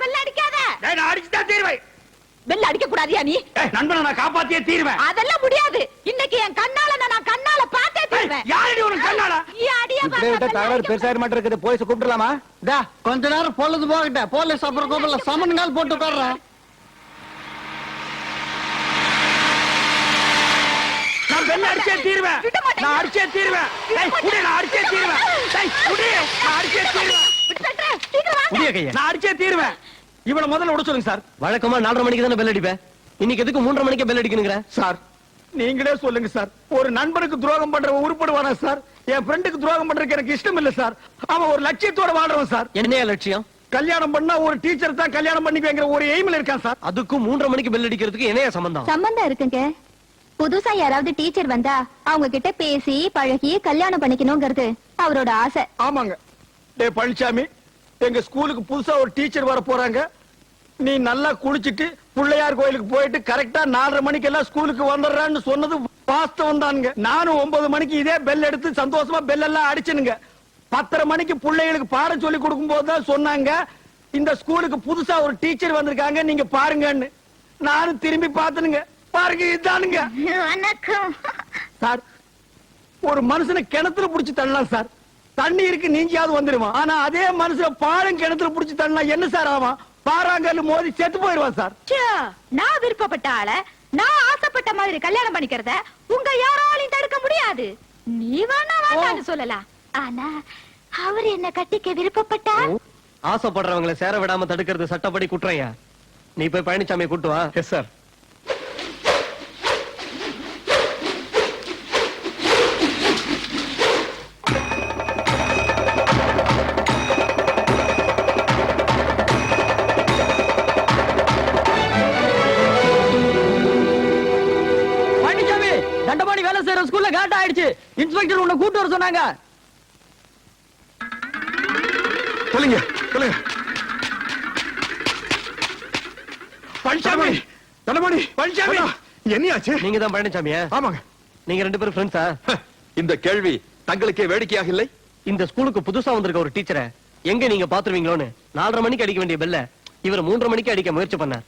Bell அடிக்காத. டேய், நான் அடிச்சுதான் தீருவேன். பெல் அடிக்க கூடாதியா நீ? ஏய், நண்பனை நான் காப்பாத்தியே தீருவேன். அதெல்லாம் முடியாது. இன்னைக்கு என் கண்ணால நான் கண்ணால பார்த்தே தருவேன். யாரடி உனக்கு கண்ணாடா நீ அடிய விட்டா தகராறு பெருசாக மாட்டேன் இருக்குது போலீஸ் கூப்பிடலாமா டா கொஞ்ச நேரம் பொழுது போகட்ட போலீஸ் அப்புறம் கோபல சமன் கால் போட்டு உட்கார்றேன். நான் அடிச்சே தீருவேன். நான் அடிச்சே தீருவேன். டேய், குடி, நான் அடிச்சே தீருவேன். டேய், குடி, நான் அடிச்சே தீருவேன். புதிய கையா. நான் அடிச்சே தீருவேன். இவனை முதல்ல விட சொல்லுங்க சார். வழக்கமா நாலரை மணிக்கு தானே பெல் அடிப்பேன் இன்னைக்கு எதுக்கு மூன்றரை மணிக்கு பெல் அடிக்கணுங்கிற? சார் நீங்களே சொல்லுங்க சார். ஒரு நண்பனுக்கு துரோகம் பண்றவன் உருப்படுவானா சார்? என் ஃப்ரெண்டுக்கு துரோகம் பண்றதுக்கு எனக்கு இஷ்டம் இல்ல சார். அவன் ஒரு லட்சியத்தோட வாழ்றவன் சார். என்னையா லட்சியம்? கல்யாணம் பண்ணா ஒரு டீச்சர் தான் கல்யாணம் பண்ணிக்குவேங்கிற ஒரு எய்ம்ல இருக்கான் சார். அதுக்கும் மூன்றரை மணிக்கு பெல் அடிக்கிறதுக்கு என்னையா சம்பந்தம்? சம்பந்தம் இருக்குங்க. புதுசா யாராவது டீச்சர் வந்தா அவங்க கிட்ட பேசி பழகி கல்யாணம் பண்ணிக்கணுங்கிறது அவரோட ஆசை. ஆமாங்க. டே பழனிசாமி எங்க ஸ்கூலுக்கு புதுசா ஒரு டீச்சர் வர போறாங்க. நீ நல்லா குளிச்சிட்டு பிள்ளையார் கோயிலுக்கு போயிட்டு கரெக்டா நாலரை மணிக்கு எல்லாம் ஸ்கூலுக்கு வந்துடுறான்னு சொன்னது வாஸ்தவம் தானுங்க நானும் ஒன்பது மணிக்கு இதே பெல் எடுத்து சந்தோஷமா பெல் எல்லாம் அடிச்சனுங்க. பத்தரை மணிக்கு பிள்ளைகளுக்கு பாடம் சொல்லி கொடுக்கும் போதுதான் சொன்னாங்க இந்த ஸ்கூலுக்கு புதுசா ஒரு டீச்சர் வந்திருக்காங்க நீங்க பாருங்கன்னு. நானும் திரும்பி பார்த்தனுங்க. பாருங்க இதானுங்க. வணக்கம். சார் ஒரு மனுஷனை கிணத்துல புடிச்சு தள்ளலாம் சார். தண்ணி இருக்கு நீஞ்சியாவது வந்துருவான். ஆனா அதே மனுஷனை பாலம் கிணத்துல புடிச்சு தள்ளனா என்ன சார் ஆவான்? பாறாங்கல்லு மோதி செத்து போயிருவான் சார். நான் விருப்பப்பட்ட ஆள நான் ஆசைப்பட்ட மாதிரி கல்யாணம் பண்ணிக்கிறத உங்க யாராலையும் தடுக்க முடியாது. நீ வேணா வேண்டாம்னு சொல்லலாம். ஆனா அவர் என்ன கட்டிக்க விருப்பப்பட்டா ஆசைப்படுறவங்களை சேர விடாம தடுக்கிறது சட்டப்படி குற்றம்யா நீ போய் பழனிசாமியை கூட்டு வா. எஸ் சார் இன்ஸ்பெக்டர் உன்னை கூட்டு வர சொன்னாங்க. சொல்லுங்க சொல்லுங்க. பழனிசாமி தலமணி பழனிசாமி என்னையாச்சு? நீங்க தான் பழனிசாமியா ஆமாங்க. நீங்க ரெண்டு பேரும் ஃப்ரெண்ட்ஸா இந்த கேள்வி தங்களுக்கே வேடிக்கையாக இல்லை? இந்த ஸ்கூலுக்கு புதுசா வந்திருக்க ஒரு டீச்சரை எங்க நீங்க பாத்துருவீங்களோன்னு நாலரை மணிக்கு அடிக்க வேண்டிய பெல்ல இவர் மூன்றரை மணிக்கு அடிக்க முயற்சி பண்ணார்.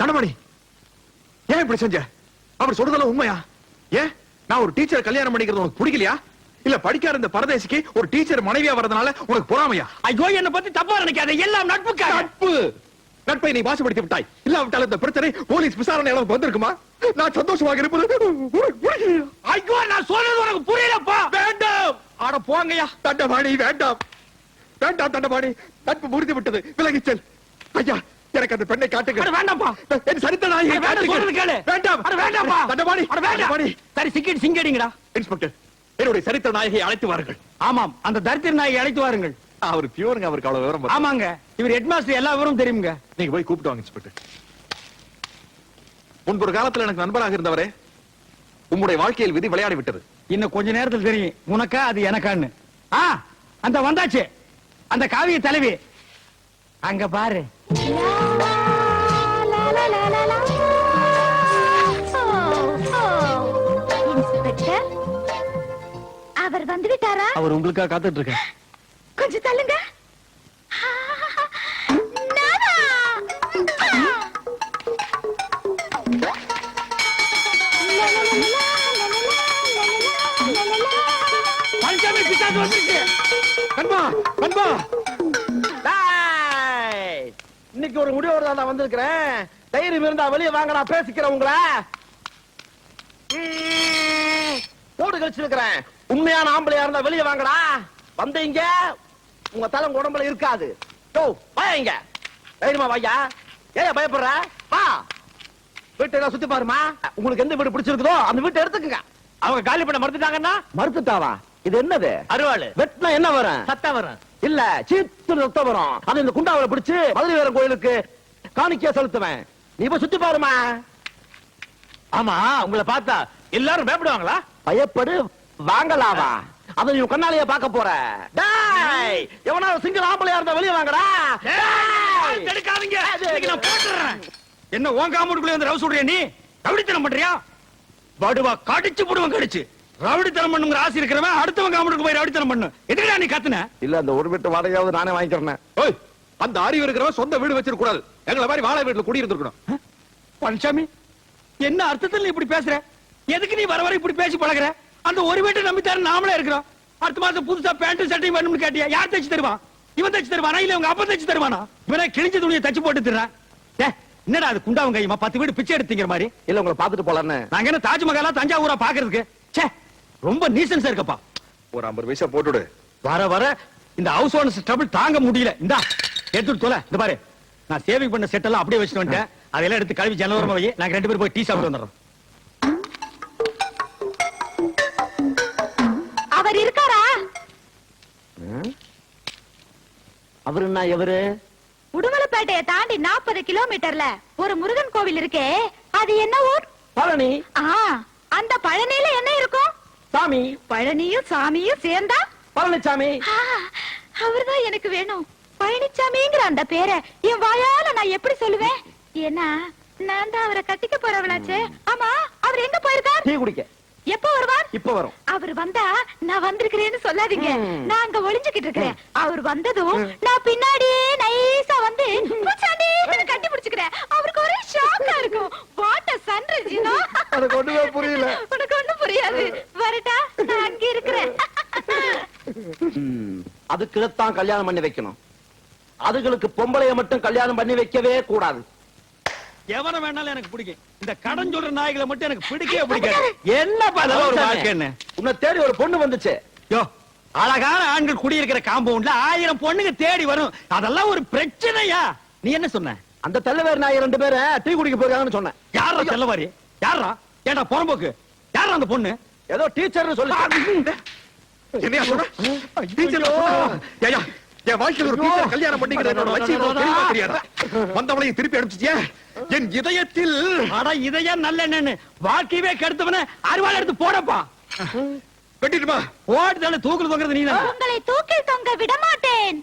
தனமணி ஏன் இப்படி செஞ்ச? அவர் சொல்றதெல்லாம் உண்மையா? ஏன்? நான் ஒரு டீச்சர் கல்யாணம் பண்ணிக்கிறது உனக்கு பிடிக்கலையா? இல்ல படிக்காத இந்த பரதேசிக்கு ஒரு டீச்சர் மனைவியா வரதுனால உனக்கு பொறாமையா? ஐயோ என்ன பத்தி தப்பா நினைக்காத. எல்லாம் நட்புக்காக. நட்பு! நட்பை நீ மாசுபடுத்தி விட்டாய். இல்லாவிட்டால் இந்த பிரச்சனை போலீஸ் விசாரணை அளவுக்கு வந்திருக்குமா? நான் சந்தோஷமாக இருப்பது? ஐயோ நான் சொல்றது உனக்கு புரியலப்பா. வேண்டாம்! ஆட போங்கய்யா. தண்டபாணி வேண்டாம். வேண்டாம் தண்டபாணி. நட்பு முறிந்து விட்டது. விலகிச் செல். ஐயா எனக்கு அந்த பெண்ணை காட்டுங்க. வேண்டாம்ப்பா. என் சரித்த நாயை வேண்டாம் கேளு. வேண்டாம். அட வேண்டாம்ப்பா. தண்டபாணி அட வேண்டாம். சரி சிக்கெட் சிங்கடிங்கடா. இன்ஸ்பெக்டர் என்னுடைய சரித்திர நாயகை அழைத்து வாருங்கள். ஆமாம் அந்த தரித்திர நாயை அழைத்து வாருங்கள். அவர் பியூருங்க அவருக்கு அவ்வளவு விவரம். ஆமாங்க. இவர் ஹெட்மாஸ்டர் எல்லா விவரம் தெரியுங்க நீங்க போய் கூப்பிட்டு வாங்க இன்ஸ்பெக்டர். ஒரு காலத்துல எனக்கு நண்பராக இருந்தவரே உம்முடைய வாழ்க்கையில் விதி விளையாடி விட்டது இன்னும் கொஞ்ச நேரத்தில் தெரியும். உனக்கா அது எனக்கான்னு. ஆ அந்த வந்தாச்சு. அந்த காவிய தலைவி அங்க பாரு. இன்ஸ்பெக்டர் அவர் வந்து விட்டாரா அவர் உங்களுக்காக காத்துட்டு இருக்கேன் கொஞ்சம் தள்ளுங்க. நானா? பழனிசாமி பிசாசு வந்துருச்சு. நண்பா நண்பா இன்னைக்கு ஒரு முடிவோட நான் வந்திருக்கிறேன். தைரியம் இருந்தா வெளியே வாங்க நான் பேசிக்கிறேன் உங்கள. போடு கழிச்சிருக்கிறேன் உண்மையான ஆம்பளையா இருந்தா வெளியே வாங்கடா. வந்தீங்க உங்க தலை உங்க உடம்புல இருக்காது. யோ வாயா இங்க. தைரியமா வாயா. ஏன் பயப்படுற? வா. வீட்டை சுத்தி பாருமா. உங்களுக்கு எந்த வீடு பிடிச்சிருக்குதோ அந்த வீட்டை எடுத்துக்கங்க. அவங்க காலி பண்ண மறுத்துட்டாங்கன்னா? மறுத்துட்டாவா? இது என்னது? அருவாள். வெட்டினா என்ன வரும்? சத்தம் வரும். இல்ல சீத்து ரத்தம் வரும். அது இந்த குண்டாவில பிடிச்சு மதுரை வீரன் கோயிலுக்கு காணிக்கையா செலுத்துவேன். நீ போய் சுத்தி பாருமா. ஆமா உங்களை பார்த்தா எல்லாரும் பயப்படுவாங்களா? பயப்படு வாங்கலாவா. அதை நீ கண்ணாலேயே பார்க்க போற. டேய் எவனாவது சிங்கிள் ஆம்பளையா இருந்தா வெளியே வாங்கடா. இன்னைக்கு நான் போட்டுறேன். என்ன உன் காம்பவுண்டுக்குள்ள வந்து ரவு சொல்றியா நீ? கவிடித்தனம் பண்றியா? வடுவா கடிச்சு போடுவேன் கடிச்சு. ரவுடித்தனம் பண்ணுங்கிற ஆசை இருக்கிறவன் அடுத்தவன் காமெடிக்கு போய் ரவுடித்தனம் பண்ணு. எதுக்குடா நீ கத்துன? இல்ல அந்த ஒரு வீட்டு வாடகையாவது நானே வாங்கிக்கிறேன். ஓய் அந்த அறிவு இருக்கிறவன் சொந்த வீடு வச்சிருக்க கூடாது. எங்களை மாதிரி வாழை வீட்டுல குடியிருந்திருக்கணும். பழனிசாமி என்ன அர்த்தத்தில் நீ இப்படி பேசுற? எதுக்கு நீ வர வர இப்படி பேசி பழகுற? அந்த ஒரு வீட்டை நம்பித்தாரு நாமளே இருக்கிறோம். அடுத்த மாசம் புதுசா பேண்ட் சட்டையும் வேணும்னு கேட்டியா? யார் தைச்சு தருவான் இவன் தைச்சு தருவானா? இல்ல உங்க அப்பா தைச்சு தருவானா? இவனே கிழிஞ்ச துணியை தச்சு போட்டு தர்றான் என்னடா அது குண்டாவும் கையுமா? பத்து வீடு பிச்சை எடுத்தீங்கிற மாதிரி. இல்ல உங்களை பாத்துட்டு போலான்னு. நாங்க என்ன தாஜ்மஹாலா தஞ்சாவூரா பாக்குறதுக்கு ச்சே ரொம்ப நீசன்ஸா இருக்கப்பா. ஒரு ஐம்பது பைசா போட்டுடு வர வர இந்த ஹவுஸ் ஓனர்ஸ் ட்ரபிள் தாங்க முடியல. இந்தா எடுத்துட்டு தொலை இந்த பாரு. நான் சேவிங் பண்ண செட் எல்லாம் அப்படியே வச்சுட்டு வந்துட்டேன். அதெல்லாம் எடுத்து கழுவி ஜனவரமா வை. நாங்க ரெண்டு பேரும் போய் டீ சாப்பிட்டு வந்துடுறோம். அவர் இருக்காரா? அவரு என்ன எவரு உடுமலைப்பேட்டையை தாண்டி நாற்பது கிலோமீட்டர்ல ஒரு முருகன் கோவில் இருக்கே. அது என்ன ஊர்? பழனி. ஆ அந்த பழனியில என்ன இருக்கும்? சாமி. பழனியும் சாமியும் சேர்ந்தா? பழனிசாமி அவர்தான் எனக்கு வேணும். பழனிச்சாமிங்கிற அந்த பேரை என் வாயால நான் எப்படி சொல்லுவேன்? ஏன்னா நான் தான் அவரை கட்டிக்க போறவளாச்சே. ஆமா அவர் எங்க போயிருக்கார்? டீ குடிக்க. எப்ப வருவார்? இப்ப வரும். அவர் வந்தா நான் வந்திருக்கிறேன்னு சொல்லாதீங்க. நான் அங்க ஒளிஞ்சுகிட்டு இருக்கிறேன். அவர் வந்ததும் நான் பின்னாடியே நைஸா வந்து கட்டி பிடிச்சுக்கிறேன். அவருக்கு ஒரே ஷாக்கா இருக்கும். வாட் அ சன்ரைஸ் ஒண்ணுமே புரியல. உனக்கு ஒண்ணும் புரியாது. வரட்டா நான் அங்க இருக்கிறேன். அதுக்குதான் கல்யாணம் பண்ணி வைக்கணும். அதுகளுக்கு பொம்பளைய மட்டும் கல்யாணம் பண்ணி வைக்கவே கூடாது. எவனை வேணாலும் எனக்கு பிடிக்கும். இந்த கடன் சொல்ற நாய்களை மட்டும் எனக்கு பிடிக்கவே பிடிக்காது. என்னப்பா அதெல்லாம் ஒரு வாழ்க்கைன்னு? உன்னை தேடி ஒரு பொண்ணு வந்துச்சு. யோ அழகான ஆண்கள் குடியிருக்கிற காம்பவுண்ட்ல ஆயிரம் பொண்ணுங்க தேடி வரும். அதெல்லாம் ஒரு பிரச்சனையா? நீ என்ன சொன்ன? அந்த தலைவர் நாய் ரெண்டு பேரும் டீ குடிக்க போயிருக்காங்கன்னு சொன்னேன். யாரா செல்லவாரி யாரா ஏடா புறம்போக்கு? யாரா அந்த பொண்ணு? ஏதோ டீச்சர்னு சொல்லி என்னையா சொல்ற? டீச்சர் ஏயா என் வாழ்க்கையில ஒரு டீச்சர் கல்யாணம் பண்ணிக்கிறது என்னோட லட்சியம் தெரியாதா வந்தவளையும் திருப்பி அனுப்பிச்சிட்டியா என் இதயத்தில் அட இதையா நல்ல என்னன்னு வாழ்க்கையவே கெடுத்தவன அறுவாள் எடுத்து போடப்பா வெட்டிட்டுமா ஓட்டு தானே தூக்குல தொங்குறது நீ உங்களை தூக்கில் தொங்க விட மாட்டேன்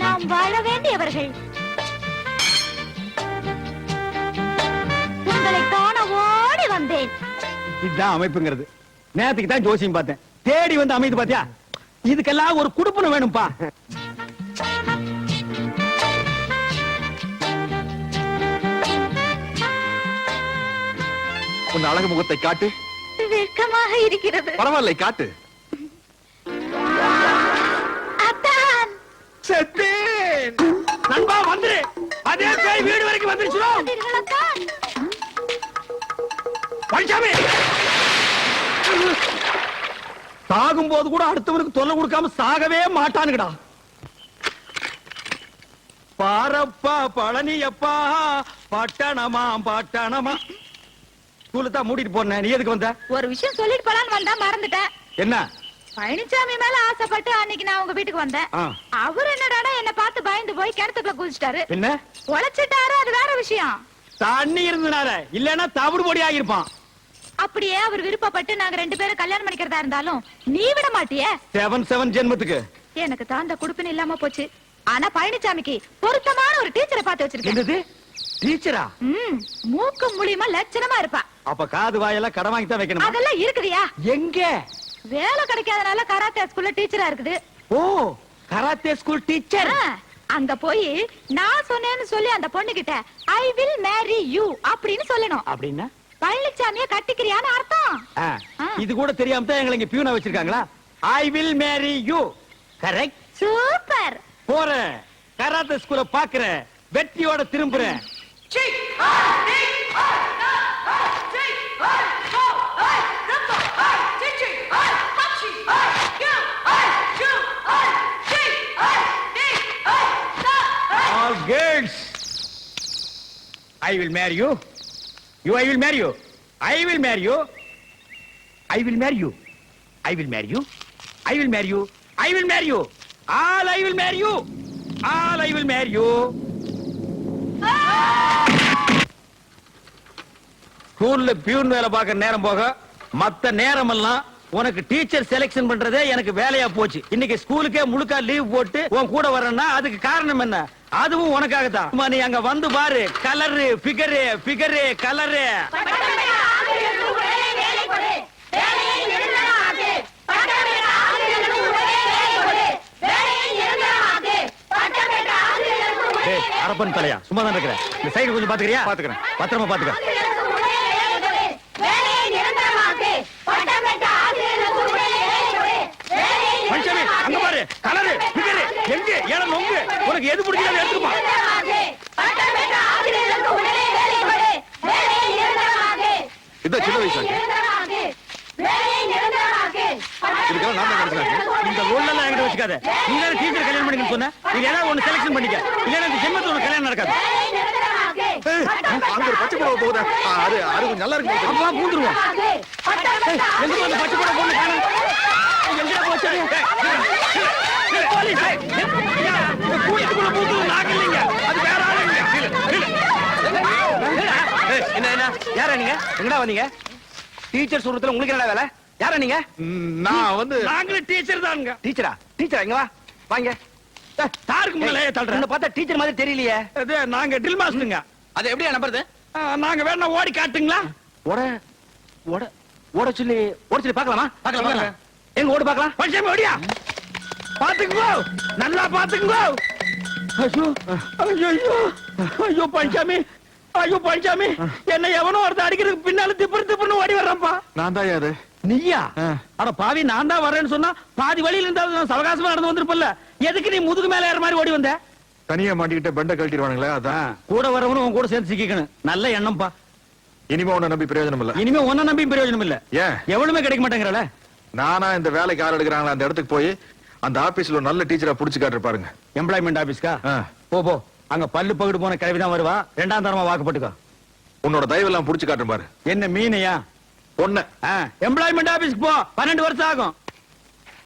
நாம் வாழ வேண்டியவர்கள். உங்களை வந்தேன். இதுதான் அமைப்புங்கிறது. நேத்துக்கு தான் ஜோசியம் பார்த்தேன். தேடி வந்து அமைது பாத்தியா? இதுக்கெல்லாம் ஒரு குடுப்பனம் வேணும்பா. உன் அழகு முகத்தை காட்டு. வெட்கமாக இருக்கிறது. பரவாயில்லை காட்டு. செத்தேன் நண்பா வந்துரு. அதே பேய் வீடு வரைக்கும் வந்துருச்சு சாகும் போது கூட அடுத்தவனுக்கு தொல்லை கொடுக்காம சாகவே மாட்டானுங்கடா. பாரப்பா பழனியப்பா பட்டணமா பட்டணமா. தான் மூடிட்டு போனேன் நீ எதுக்கு வந்த? ஒரு விஷயம் சொல்லிட்டு போலான்னு வந்தா மறந்துட்டேன். என்ன? பழனிசாமி மேல ஆசைப்பட்டு அன்னைக்கு நான் உங்க வீட்டுக்கு வந்தேன். அவர் என்னடானா என்ன பார்த்து பயந்து போய் கிணத்துக்குள்ள குதிச்சிட்டாரு. என்ன உழைச்சிட்டாரு அது வேற விஷயம். தண்ணி இருந்தனால இல்லன்னா தவிடு பொடி ஆகிருப்பான் அப்படியே அவர் விருப்பப்பட்டு நாங்க ரெண்டு பேரும் கல்யாணம் பண்ணிக்கிறதா இருந்தாலும் நீ விட மாட்டியே? செவன் செவன் ஜென்மத்துக்கு. எனக்கு தான் அந்த குடுப்பின இல்லாம போச்சு. ஆனா பழனிசாமிக்கு பொருத்தமான ஒரு டீச்சரை பார்த்து வச்சிருக்கேன். டீச்சரா ம் மூக்கு மூலியமா லட்சணமா இருப்பா. அப்ப காது வாயெல்லாம் கடன் வாங்கி தான் வைக்கணும்? அதெல்லாம் இருக்குதியா? எங்க? வேலை கிடைக்காதனால கராத்தே ஸ்கூல்ல டீச்சரா இருக்குது. Oh karate school teacher. அங்க போய் நான் சொன்னேன்னு சொல்லி அந்த பொண்ணு கிட்ட ஐ வில் மேரி யூ அப்படின்னு சொல்லணும். அப்படின்னா? பழனிசாமிய கட்டிக்கிறியான்னு அர்த்தம். இது கூட தெரியாம தான் எங்களை இங்க பியூனா வச்சிருக்காங்களா? I will marry you correct super போறேன். கராத்தே ஸ்கூல பாக்குறேன் வெற்றியோட திரும்புறேன். All girls I will marry you you I will marry you I will marry you I will marry you I will marry you I will marry you I will marry you all I will marry you all I will marry you ஸ்கூல்ல peon வேலை பார்க்க நேரம் போக மத்த நேரம் எல்லாம் உனக்கு teacher selection பண்றதே எனக்கு வேலையா போச்சு. இன்னைக்கு ஸ்கூலுக்கே முழுக்க லீவ் போட்டு உன் கூட வரேன்னா அதுக்கு காரணம் என்ன? அதுவும் உனக்காகத்தான். நீ அங்க வந்து பாரு. கலரு பிகரு பிகரு கலரு அரப்பன் தலையா? சும்மா தான் இருக்கிறேன். இந்த சைடு கொஞ்சம் பாத்துக்கிறியா? பாத்துக்கிறேன். பத்திரமா பாத்துக்க. அங்க பாரு. கலரு எங்க? ஏழை நொங்கு? உனக்கு எது பிடிக்கிறத எடுத்துப்பா இந்த சின்ன வயசாச்சு இதுக்கெல்லாம் இந்த ரோல் எல்லாம் என்கிட்ட வச்சுக்காத. நீ தானே டீச்சர் கல்யாணம் பண்ணிக்கன்னு சொன்ன? இது ஏதாவது ஒண்ணு செலக்ஷன் பண்ணிக்க. இல்லைன்னா இந்த ஜென்மத்துல உனக்கு கல்யாணம் நடக்காது. அங்க ஒரு பச்சை புடவை போகுது? ஆ, அது அது கொஞ்சம் நல்லா இருக்கு அப்பா பூந்துருவோம். எங்க அந்த பச்சை கூட பொண்ணு காணும்? எங்க போச்சு? கூட்டத்துக்குள்ள பூந்து நாங்க இல்லைங்க அது வேற ஆளு என்ன என்ன யாரா நீங்க எங்கடா வந்தீங்க டீச்சர் சொல்றதுல உங்களுக்கு என்னடா வேலை யாரா நீங்க நான் வந்து நாங்களும் டீச்சர் தானுங்க டீச்சரா டீச்சரா இங்க வா வாங்க ஏய், தாருக்கு முன்னாலே தள்ளுறேன் பார்த்தா டீச்சர் மாதிரி தெரியலையே அது நாங்க ட்ரில் மாஸ்டருங்க அது எப்படியா நம்புறது நாங்க வேணா ஓடி காட்டுங்களா ஓட ஓட ஓட சொல்லி ஓட சொல்லி பார்க்கலாமா பார்க்கலாம் எங்க ஓடு பார்க்கலாம் பழனிசாமி ஓடியா பாத்துக்கோ. நல்லா பாத்துக்கோ. ஐயோ ஐயோ ஐயோ. பழனிசாமி ஐயோ பழனிசாமி என்ன எவனோ ஒருத்தன் அடிக்கிறதுக்கு பின்னால திப்புறு திப்புன்னு ஓடி வர்றான்ப்பா. நான் தான் அது நீயா. அட பாவி நான் தான் வரேன்னு சொன்னா பாதி வழியில இருந்தா சவகாசமா நடந்து வந்திருப்பல்ல. எதுக்கு நீ முதுகு மேல ஏற மாதிரி ஓடி வந்த? தனியா மாட்டிக்கிட்ட பெண்டை கழட்டிடுவானுங்களே அதான். கூட வரவனும் உன் கூட சேர்ந்து சிக்கிக்கணும். நல்ல எண்ணம்ப்பா. இனிமே உன்னை நம்பி பிரயோஜனம் இல்ல. இனிமே உன்ன நம்பி பிரயோஜனம் இல்ல. ஏன்? எவனுமே கிடைக்க மாட்டேங்கிறல நானா இந்த வேலைக்கு ஆள் எடுக்கிறாங்களா? அந்த இடத்துக்கு போய் அந்த ஆபீஸ்ல நல்ல டீச்சரா புடிச்சு காட்டுற பாருங்க. எம்ப்ளாய்மெண்ட் ஆபீஸ்க்கா. போ போ. அங்க பல்லு பகுடு போன கிழவி தான் வருவா. ரெண்டாம் தரமா வாக்குப்பட்டுக்கோ உன்னோட தயவெல்லாம் புடிச்சு காட்டுற பாரு. என்ன மீனையா? பொண்ணு. எம்ப்ளாய்மெண்ட் ஆபீஸ்க்கு போ. பன்னெண்டு வருஷம் ஆகும்.